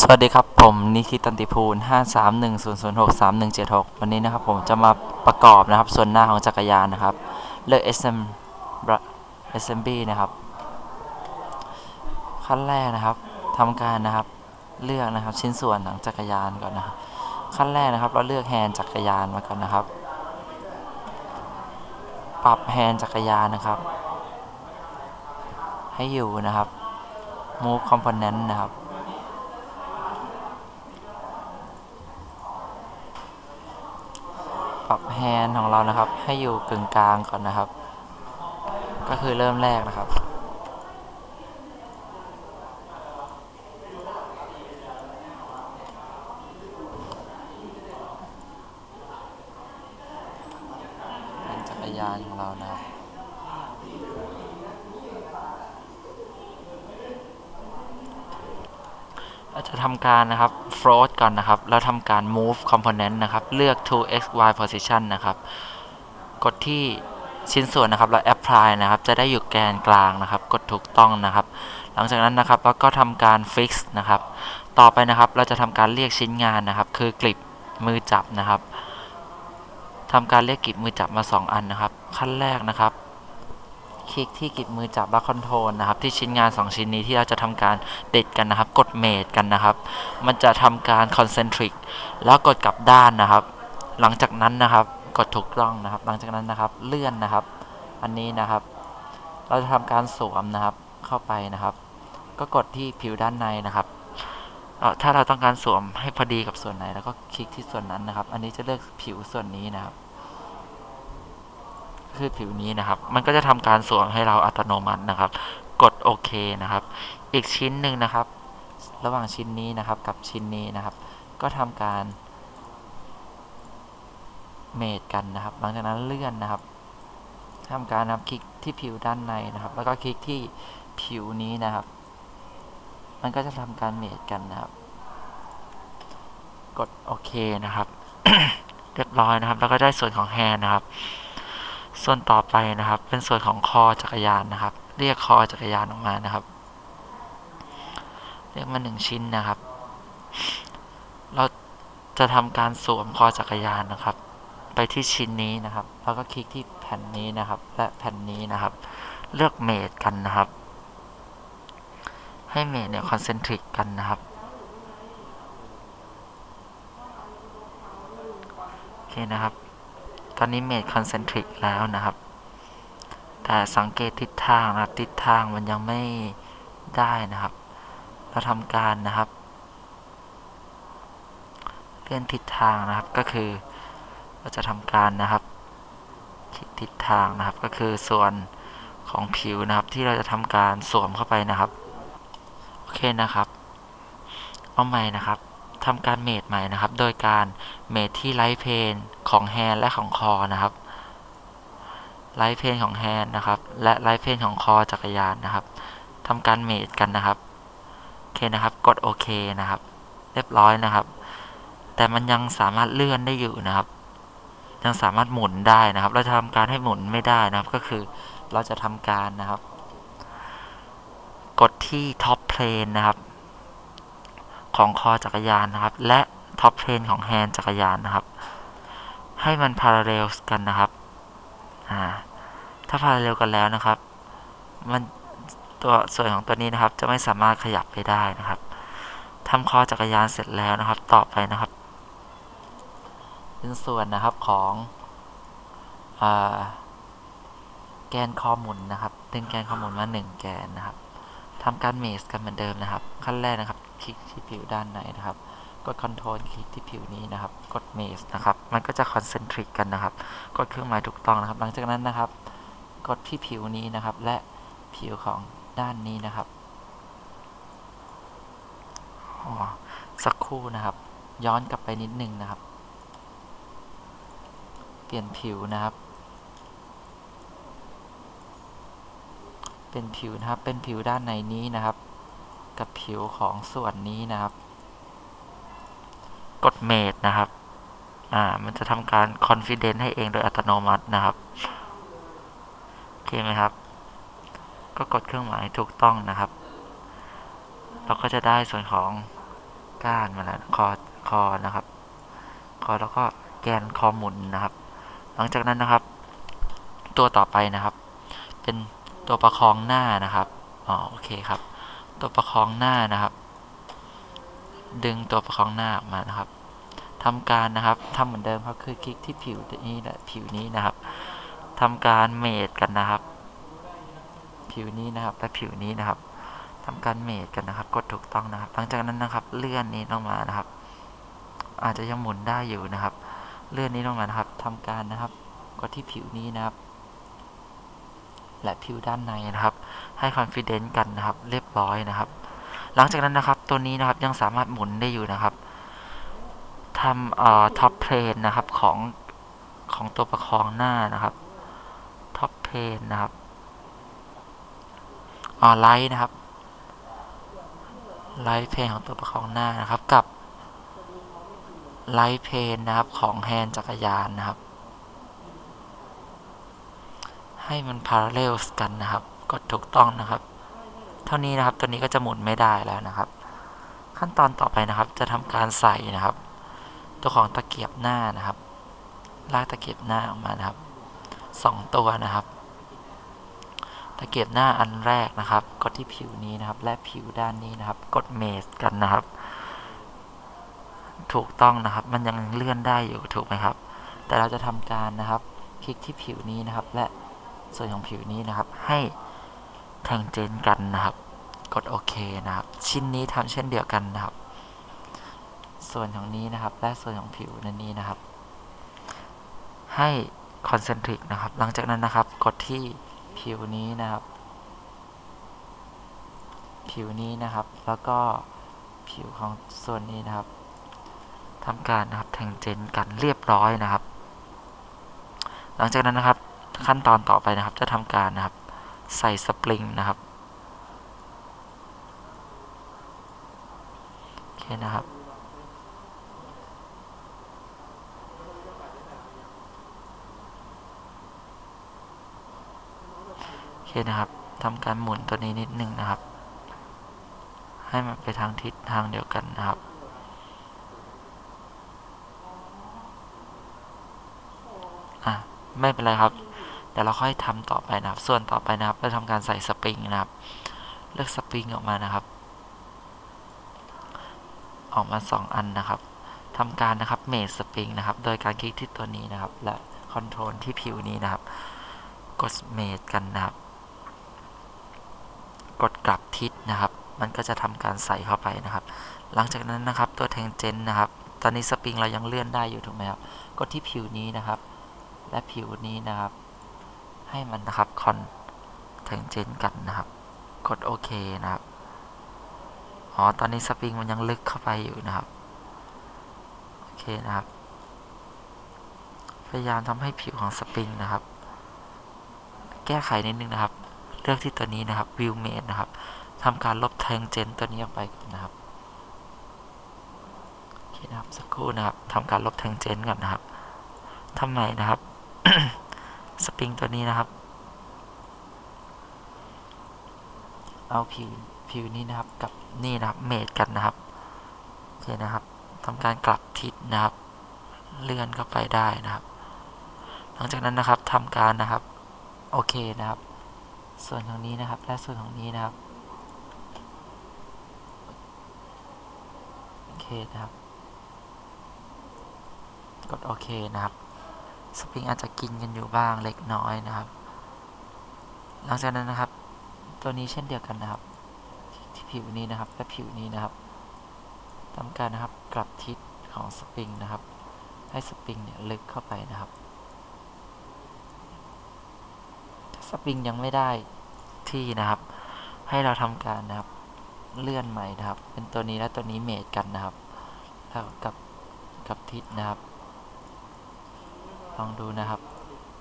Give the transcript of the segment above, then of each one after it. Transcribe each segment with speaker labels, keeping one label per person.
Speaker 1: สวัสดีครับผมนิคิตันติพูล 5310063176 วันนี้นะครับผมจะมาประกอบนะครับส่วนหน้าของจักรยานนะครับ เลือก SM SMB นะครับ ขั้นแรกนะครับทำการนะครับเลือกนะครับชิ้นส่วนของจักรยานก่อนนะครับขั้นแรกนะครับ เราเลือกแฮนจักรยานมาก่อนนะครับ ปรับแฮนจักรยานนะครับ ให้อยู่นะครับ move component นะครับ ปรับแฮนด์ของเรานะครับ ให้อยู่กึ่งกลางก่อนนะครับ ก็คือเริ่มแรกนะครับ เป็นจักรยานของเรานะครับ เราจะ ทำการนะครับ float ก่อนนะครับ แล้วทำการ move component นะครับ เลือก to x y position นะครับ กดที่ชิ้นส่วนนะครับแล้ว apply นะครับ จะได้อยู่แกนกลางนะครับ กดถูกต้องนะครับ หลังจากนั้นนะครับเราก็ทำการ fix นะครับ ต่อไปนะครับเราจะทำการเรียกชิ้นงานนะครับ คือกลิบมือจับนะครับทำการเรียกกลิบมือจับมา 2 อันนะครับ ขั้นแรกนะครับ คลิกที่กิบมือจับและคอนโทรลนะครับ ที่ชิ้นงาน 2 ชิ้นนี้ที่เราจะทำการติดกันนะครับ กดเมดกันนะครับ มันจะทำการคอนเซนทริกแล้วกดกลับด้านนะครับ หลังจากนั้นนะครับ กดถูกต้องนะครับ หลังจากนั้นนะครับเลื่อนนะครับ อันนี้นะครับ เราจะทำการสวมนะครับเข้าไปนะครับ ก็กดที่ผิวด้านในนะครับถ้าเราต้องการสวมให้พอดีกับส่วนไหน แล้วก็คลิกที่ส่วนนั้นนะครับ อันนี้จะเลือกผิวส่วนนี้นะครับ คือผิวนี้นะครับ มันก็จะทำการสวมให้เราอัตโนมัตินะครับ กดโอเคนะครับ อีกชิ้นหนึ่งนะครับ ระหว่างชิ้นนี้นะครับกับชิ้นนี้นะครับ ก็ทำการเมดกันนะครับ หลังจากนั้นเลื่อนนะครับทำการนับคลิกที่ผิวด้านในนะครับ แล้วก็คลิกที่ผิวนี้นะครับ มันก็จะทำการเมดกันนะครับ กดโอเคนะครับ เรียบร้อยนะครับ แล้วก็ได้ส่วนของแฮนด์นะครับ ส่วนต่อไปนะครับ เป็นส่วนของคอจักรยานนะครับ เรียกคอจักรยานออกมานะครับ เรียกมาหนึ่งชิ้นนะครับ เราจะทำการสวมคอจักรยานนะครับ ไปที่ชิ้นนี้นะครับ แล้วก็คลิกที่แผ่นนี้นะครับ และแผ่นนี้นะครับ เลือกเมดกันนะครับ ให้เมดเนี่ยคอนเซนทริกกันนะครับโอเคนะครับ ตอนนี้เมดคอนเซนทริกแล้วนะครับ แต่สังเกตทิศทางนะครับ ทิศทางมันยังไม่ได้นะครับ เราทำการนะครับ เลื่อนทิศทางนะครับก็คือ เราจะทำการนะครับทิศทางนะครับก็คือส่วนของผิวนะครับ ที่เราจะทำการสวมเข้าไปนะครับ โอเคนะครับ เอาใหม่นะครับ ทำการเมดใหม่นะครับ โดยการเมดที่ไลท์เพนของแฮนด์และของคอนะครับไลท์เพนของแฮนด์นะครับ และไลท์เพนของคอจักรยานนะครับทำการเมดกันนะครับโอเคนะครับ กดโอเคนะครับ เรียบร้อยนะครับ แต่มันยังสามารถเลื่อนได้อยู่นะครับ ยังสามารถหมุนได้นะครับ เราจะทำการให้หมุนไม่ได้นะครับ ก็คือเราจะทำการนะครับ กดที่ท็อปเพลนนะครับ ของคอจักรยานนะครับ และท็อปเพนของแฮนด์จักรยานนะครับ ให้มันพาราเรลกันนะครับอ่าถ้าพาราเรลกันแล้วนะครับ มันตัวส่วนของตัวนี้นะครับ จะไม่สามารถขยับไปได้นะครับทำคอจักรยานเสร็จแล้วนะครับ ต่อไปนะครับเป็นส่วนนะครับของอแกนคอหมุนนะครับ ดึงแกนคอหมุนมาหนึ่งแกนนะครับทำการเมสกันเหมือนเดิมนะครับ ขั้นแรกนะครับคลิกที่ผิวด้านในนะครับ กด Ctrl คลิกที่ผิวนี้นะครับ กดเมสนะครับ มันก็จะคอนเซนทริกกันนะครับ กดเครื่องหมายถูกต้องนะครับ หลังจากนั้นนะครับ กดที่ผิวนี้นะครับ และผิวของด้านนี้นะครับสักครู่นะครับ ย้อนกลับไปนิดนึงนะครับ เปลี่ยนผิวนะครับ เป็นผิวนะครับ เป็นผิวด้านในนี้นะครับ กับผิวของส่วนนี้นะครับ กดเมดนะครับ อ่า มันจะทำการ confident ให้เองโดยอัตโนมัตินะครับ โอเคไหมครับ ก็กดเครื่องหมายถูกต้องนะครับ เราก็จะได้ส่วนของก้านมาแล้วคอคอนะครับ คอแล้วก็แกนคอหมุนนะครับ หลังจากนั้นนะครับ ตัวต่อไปนะครับ เป็นตัวประคองหน้านะครับ อ๋อ โอเคครับ ตัวประคองหน้านะครับ ดึงตัวประคองหน้าออกมานะครับทำการนะครับทำเหมือนเดิมครับคือคลิกที่ผิวนี้และผิวนี้นะครับทำการเมดกันนะครับ ผิวนี้นะครับและผิวนี้นะครับทำการเมดกันนะครับ กดถูกต้องนะครับ หลังจากนั้นนะครับเลื่อนนี้ลงมานะครับ อาจจะยังหมุนได้อยู่นะครับ เลื่อนนี้ลงมานะครับทำการนะครับ กดที่ผิวนี้นะครับ และผิวด้านในนะครับ ให้คอนฟิเดนซ์กันนะครับ เรียบร้อยนะครับ หลังจากนั้นนะครับตัวนี้นะครับยังสามารถหมุนได้อยู่นะครับทำเอ่อท็อปเพลนนะครับของของตัวประคองหน้านะครับท็อปเพลนนะครับอ๋อไลท์นะครับไลท์เพลนของตัวประคองหน้านะครับกับไลท์เพลนนะครับของแฮนด์จักรยานนะครับ ให้มันพาราเรลกันนะครับกดถูกต้องนะครับ เท่านี้นะครับตัวนี้ก็จะหมุนไม่ได้แล้วนะครับ ขั้นตอนต่อไปนะครับ จะทำการใส่นะครับ ตัวของตะเกียบหน้านะครับ ลากตะเกียบหน้าออกมานะครับสองตัวนะครับ ตะเกียบหน้าอันแรกนะครับ กดที่ผิวนี้นะครับ และผิวด้านนี้นะครับ กดเมสกันนะครับ ถูกต้องนะครับ มันยังเลื่อนได้อยู่ถูกไหมครับ แต่เราจะทำการนะครับ คลิกที่ผิวนี้นะครับและ ส่วนของผิวนี้นะครับ ให้แทงเจนกันนะครับ กดโอเคนะครับ ชิ้นนี้ทำเช่นเดียวกันนะครับ ส่วนของนี้นะครับ และส่วนของผิวนันนี้นะครับ ให้คอนเซนทริกนะครับ หลังจากนั้นนะครับ กดที่ผิวนี้นะครับ ผิวนี้นะครับ แล้วก็ผิวของส่วนนี้นะครับทำการนะครับแทงเจนกันเรียบร้อยนะครับ หลังจากนั้นนะครับ ขั้นตอนต่อไปนะครับ จะทำการนะครับ ใส่สปริงนะครับโอเคนะครับโอเคนะครับทำการหมุนตัวนี้นิดนึงนะครับ ให้มันไปทางทิศทางเดียวกันนะครับอะไม่เป็นไรครับ เดี๋ยวเราค่อยทำต่อไปนะครับ ส่วนต่อไปนะครับเราทำการใส่สปริงนะครับ เลือกสปริงออกมานะครับ ออกมา 2 อันนะครับทำการนะครับเมดสปริงนะครับ โดยการคลิกที่ตัวนี้นะครับ และคอนโทรลที่ผิวนี้นะครับ กดเมดกันนะครับ กดกลับทิศนะครับ มันก็จะทำการใส่เข้าไปนะครับ หลังจากนั้นนะครับตัวแทงเจนนะครับ ตอนนี้สปริงเรายังเลื่อนได้อยู่ถูกไหมครับ กดที่ผิวนี้นะครับ และผิวนี้นะครับ ให้มันนะครับคอนแทงเจนกันนะครับ กดโอเคนะครับ อ๋อ ตอนนี้สปริงมันยังลึกเข้าไปอยู่นะครับ โอเคนะครับ พยายามทำให้ผิวของสปริงนะครับ แก้ไขนิดนึงนะครับ เลือกที่ตัวนี้นะครับ View Made นะครับทำการลบแทงเจนตัวนี้ออกไปก่อนนะครับโอเคนะครับสักครู่นะครับทำการลบแทงเจนก่อนนะครับทำไมนะครับ ปริงตัวนี้นะครับ เอาผิวผิวนี้นะครับกับนี่นะครับเมดกันนะครับโอเคนะครับทำการกลับทิศนะครับ เลื่อนเข้าไปได้นะครับ หลังจากนั้นนะครับทำการนะครับโอเคนะครับ ส่วนของนี้นะครับ และส่วนของนี้นะครับโอเคนะครับ กดโอเคนะครับ สปริงอาจจะกินกันอยู่บ้างเล็กน้อยนะครับ หลังจากนั้นนะครับ ตัวนี้เช่นเดียวกันนะครับ ที่ผิวนี้นะครับและผิวนี้นะครับทำการนะครับกลับทิศของสปริงนะครับ ให้สปริงเนี่ยลึกเข้าไปนะครับถ้าสปริงยังไม่ได้ที่นะครับ ให้เราทำการนะครับ เลื่อนใหม่นะครับ เป็นตัวนี้และตัวนี้เมทกันนะครับแล้วกับกับทิศนะครับ ลองดูนะครับ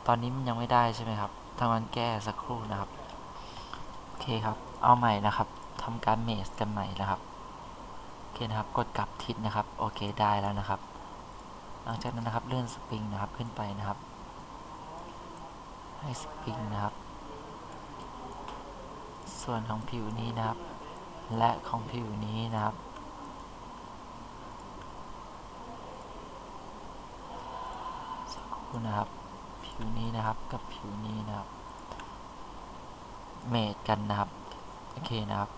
Speaker 1: ตอนนี้มันยังไม่ได้ใช่ไหมครับทำการแก้สักครู่นะครับ โอเคครับ เอาใหม่นะครับทำการเมสกันใหม่นะครับ โอเคนะครับ กดกลับทิศนะครับ โอเคได้แล้วนะครับ หลังจากนั้นนะครับเลื่อนสปริงนะครับขึ้นไปนะครับ ให้สปริงนะครับ ส่วนของผิวนี้นะครับ และของผิวนี้นะครับ สัก คู่นะครับ ผิวนี้นะครับกับผิวนี้นะครับ เมทกันนะครับ โอเคนะครับ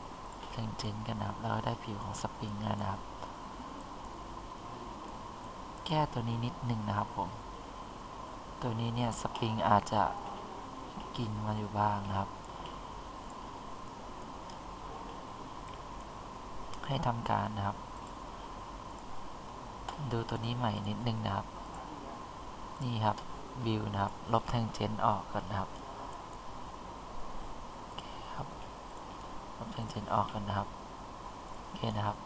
Speaker 1: เจนเจนกันนะครับ แล้วก็ได้ผิวของสปริงแล้วนะครับ แก้ตัวนี้นิดหนึ่งนะครับผม ตัวนี้เนี่ยสปริงอาจจะกินมาอยู่บ้างนะครับ ให้ทำการนะครับ ดูตัวนี้ใหม่นิดนึงนะครับ นี่ครับวิวนะครับ ลบแทงเจนออกก่อนนะครับครับลบแทงเจนออกก่อนนะครับโอเคนะครับ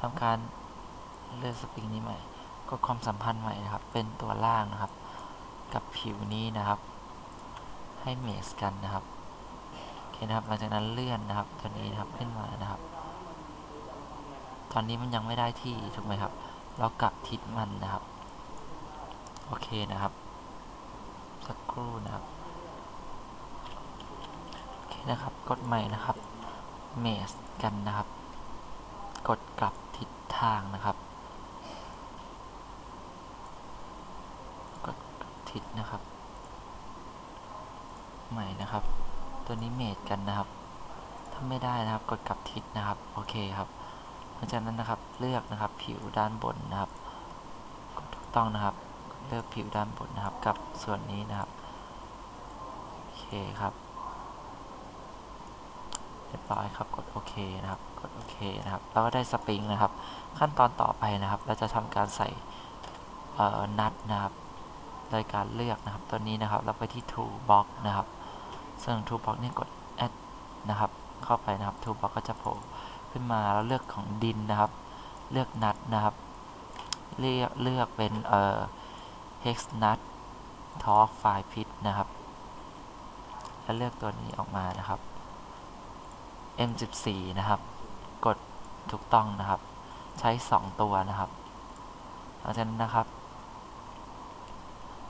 Speaker 1: ทำการเลือกสปริงนี้ใหม่ ก็ความสัมพันธ์ใหม่นะครับ เป็นตัวล่างนะครับ กับผิวนี้นะครับ ให้เมสกันนะครับโอเคนะครับหลังจากนั้นเลื่อนนะครับตัวนี้นะครับขึ้นมานะครับ ตอนนี้มันยังไม่ได้ที่ถูกไหมครับ เรากลับทิศมันนะครับ เคนะครับ สักครู่นะครับโอเคนะครับ กดใหม่นะครับเมสกันนะครับ กดกลับทิศทางนะครับ กดทิศนะครับ ใหม่นะครับ ตัวนี้เมสกันนะครับถ้าไม่ได้นะครับกดกลับทิศนะครับ โอเคครับหลังจากนั้นนะครับเลือกนะครับผิวด้านบนนะครับกดถูกต้องนะครับ เลือกผิวด้านบนนะครับกับส่วนนี้นะครับโอเคครับเรียบร้อยครับกดโอเคนะครับกดโอเคนะครับแล้วก็ได้สปริงนะครับ ขั้นตอนต่อไปนะครับ เราจะทำการใส่นัดนะครับ โดยการเลือกนะครับตัวนี้นะครับแล้วไปที่ toolbox นะครับ ซึ่ง toolbox นี่กด add นะครับ เข้าไปนะครับ toolbox ก็จะโผล่ขึ้นมาแล้วเลือกของดินนะครับ เลือกนัดนะครับ เลือกเลือกเป็นเอ่อ hex nut torque file pit นะครับ แล้วเลือกตัวนี้ออกมานะครับ M14 นะครับ กดถูกต้องนะครับ ใช้ 2 ตัวนะครับหลังจากนั้นนะครับ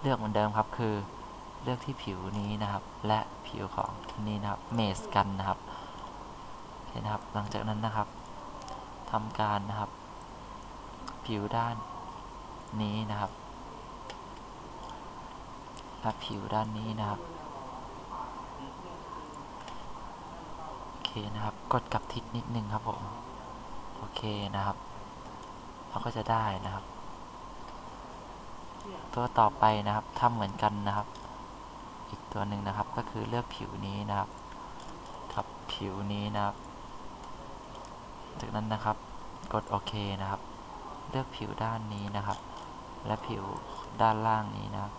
Speaker 1: เลือกเหมือนเดิมครับคือเลือกที่ผิวนี้นะครับ และผิวของนี้นะครับเมสกันนะครับโอเคนะครับ หลังจากนั้นนะครับทำการนะครับ ผิวด้านนี้นะครับ และผิวด้านนี้นะครับโอเคนะครับกดกลับทิศนิดนึงครับผมโอเคนะครับเราก็จะได้นะครับ ตัวต่อไปนะครับทำเหมือนกันนะครับ อีกตัวหนึ่งนะครับก็คือเลือกผิวนี้นะครับกับผิวนี้นะครับ จากนั้นนะครับกดโอเคนะครับ เลือกผิวด้านนี้นะครับ และผิวด้านล่างนี้นะครับ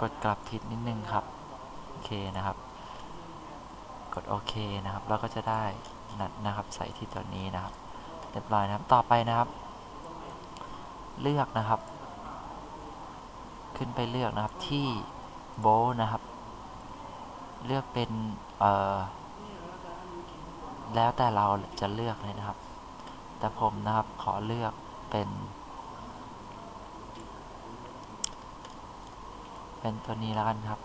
Speaker 1: กดกลับทิศนิดนึงครับ โอเคนะครับ กดโอเคนะครับเราก็จะได้นัดนะครับ ใส่ที่ตัวนี้นะครับ เรียบร้อยนะครับ ต่อไปนะครับ เลือกนะครับ ขึ้นไปเลือกนะครับที่โบนะครับ เลือกเป็นเอ่อแล้วแต่เราจะเลือกเลยนะครับ แต่ผมนะครับขอเลือกเป็น เป็นตัวนี้แล้วกันครับ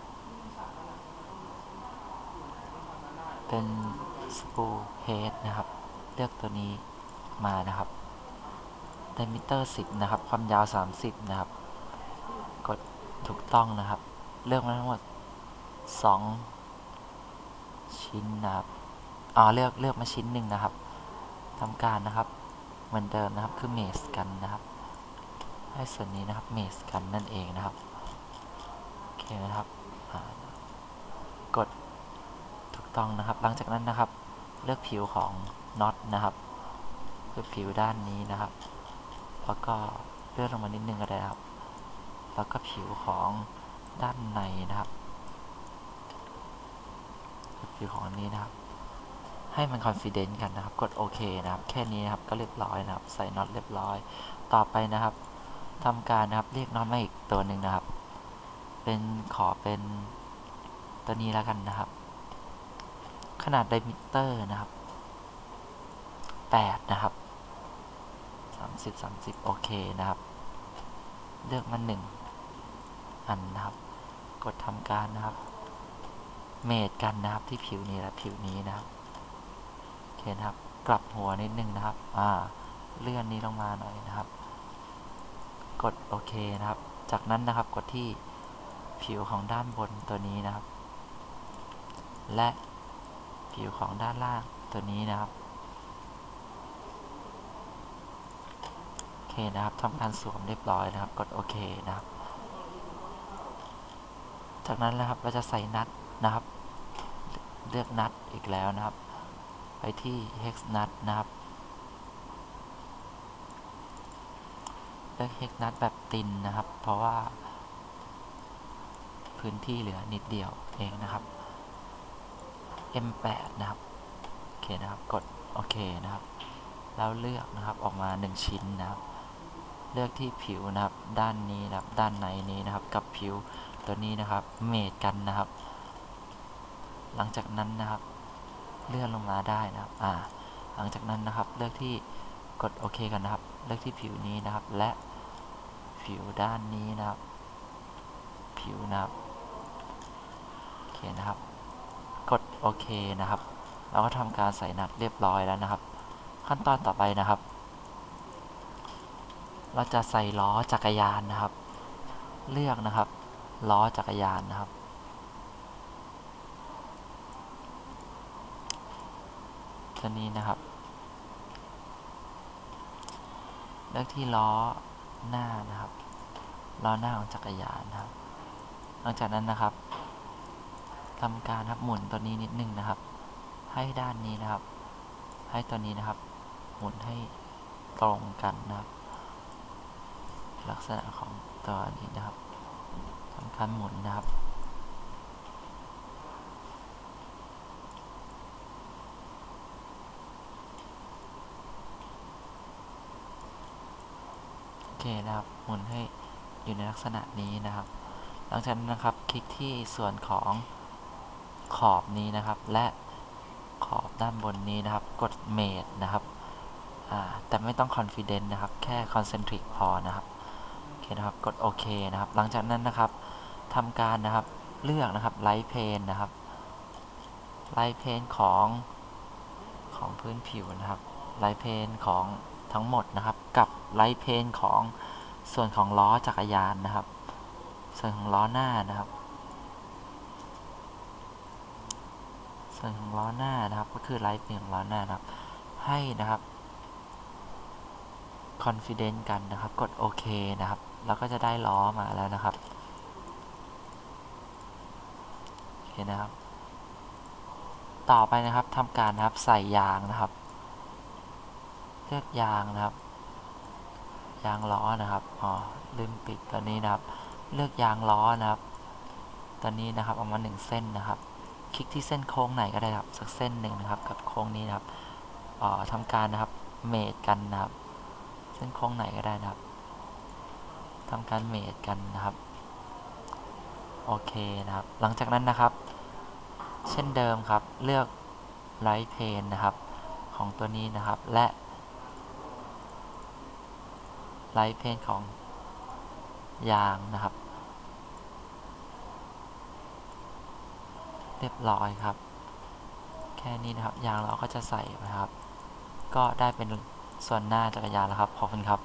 Speaker 1: เป็นสปูเฮดนะครับ เลือกตัวนี้มานะครับ diameter 10 นะครับ ความยาว 30 นะครับ กดถูกต้องนะครับ เลือกมาทั้งหมด 2 ชิ้นนะครับอ๋อเลือกเลือกมาชิ้นหนึ่งนะครับทำการนะครับ เหมือนเดิมนะครับคือเมสกันนะครับ ให้ส่วนนี้นะครับเมสกันนั่นเองนะครับ คนะครับกดถูกต้องนะครับ หลังจากนั้นนะครับ เลือกผิวของน็อตนะครับคือผิวด้านนี้นะครับ แล้วก็เลื่อนลงมานิดนึงก็ได้ครับ แล้วก็ผิวของด้านในนะครับ ผิวของอันนี้นะครับ ให้มันคอนฟิเดนต์กันนะครับ กดโอเคนะครับ แค่นี้นะครับก็เรียบร้อยนะครับ ใส่น็อตเรียบร้อย ต่อไปนะครับทำการนะครับเรียกน็อตมาอีกตัวหนึ่งนะครับ เป็นขอเป็นตัวนี้แล้วกันนะครับ ขนาดไดมิเตอร์นะครับ 8 นะครับ 30 30 โอเคนะครับ เลือกมา1อันนะครับ กดทำการนะครับ เมดกันนะครับที่ผิวนี้และผิวนี้นะครับโอเคเคนะครับ กลับหัวนิดนึงนะครับ อ่า เลื่อนนี้ลงมาหน่อยนะครับ กดโอเคนะครับ จากนั้นนะครับกดที่ ผิวของด้านบนตัวนี้นะครับ และผิวของด้านล่างตัวนี้นะครับโอเคนะครับทำการสวมเรียบร้อยนะครับ กดโอเคนะครับ จากนั้นนะครับเราจะใส่นัดนะครับ เลือกนัดอีกแล้วนะครับ ไปที่ hex นัดนะครับเลือก hex นัดแบบตินนะครับ เพราะว่า พื้นที่เหลือนิดเดียวเองนะครับ M8 นะครับ โอเคนะครับ กดโอเคนะครับ แล้วเลือกนะครับออกมา 1 ชิ้นนะครับ เลือกที่ผิวนะครับ ด้านนี้นะครับ ด้านในนี้นะครับ กับผิวตัวนี้นะครับ เมทกันนะครับ หลังจากนั้นนะครับ เลื่อนลงมาได้นะครับ อ่า หลังจากนั้นนะครับ เลือกที่กดโอเคกันนะครับ เลือกที่ผิวนี้นะครับ และผิวด้านนี้นะครับ ผิวนะครับ นะครับ กดโอเคนะครับ เราก็ทำการใส่นัดเรียบร้อยแล้วนะครับ ขั้นตอนต่อไปนะครับ เราจะใส่ล้อจักรยานนะครับ เลือกนะครับ ล้อจักรยานนะครับตัวนี้นะครับ เลือกที่ล้อหน้านะครับล้อหน้าของจักรยานนะครับ หลังจากนั้นนะครับ ทำการครับหมุนตัวนี้นิดนึงนะครับ ให้ด้านนี้นะครับ ให้ตัวนี้นะครับ หมุนให้ตรงกันนะครับ ลักษณะของตัวนี้นะครับทำการหมุนนะครับโอเคนะครับหมุนให้อยู่ในลักษณะนี้นะครับ หลังจากนั้นนะครับคลิกที่ส่วนของ ขอบนี้นะครับ และขอบด้านบนนี้นะครับ กดเมดนะครับแต่ไม่ต้อง confident นะครับ แค่ concentric พอนะครับโอเคนะครับ กดโอเคนะครับ หลังจากนั้นนะครับทำการนะครับเลือกนะครับ light pane นะครับ light pane ของของพื้นผิวนะครับ light pane ของทั้งหมดนะครับ กับ light pane ของส่วนของล้อจักรยานนะครับ ส่วนของล้อหน้านะครับ ส่วนของล้อหน้านะครับ ก็คือไลท์เป็นของล้อหน้านะครับ ให้นะครับ confident กันนะครับ กดโอเคนะครับ แล้วก็จะได้ล้อมาแล้วนะครับโอเคนะครับ ต่อไปนะครับทำการนะครับใส่ยางนะครับ เลือกยางนะครับ ยางล้อนะครับอ๋อลืมปิดตัวนี้นะครับ เลือกยางล้อนะครับ ตัวนี้นะครับ เอามาหนึ่งเส้นนะครับ คลิกที่เส้นโค้งไหนก็ได้ครับ สักเส้นหนึ่งนะครับ กับโค้งนี้นะครับอ๋อทำการนะครับเมทกันนะครับ เส้นโค้งไหนก็ได้นะครับทำการเมทกันนะครับโอเคนะครับ หลังจากนั้นนะครับ เช่นเดิมครับ เลือกไลท์เพนนะครับ ของตัวนี้นะครับ และไลท์เพนของยางนะครับ เรียบร้อยครับ แค่นี้นะครับยางเราก็จะใส่นะครับ ก็ได้เป็นส่วนหน้าจักรยานแล้วครับขอบคุณครับ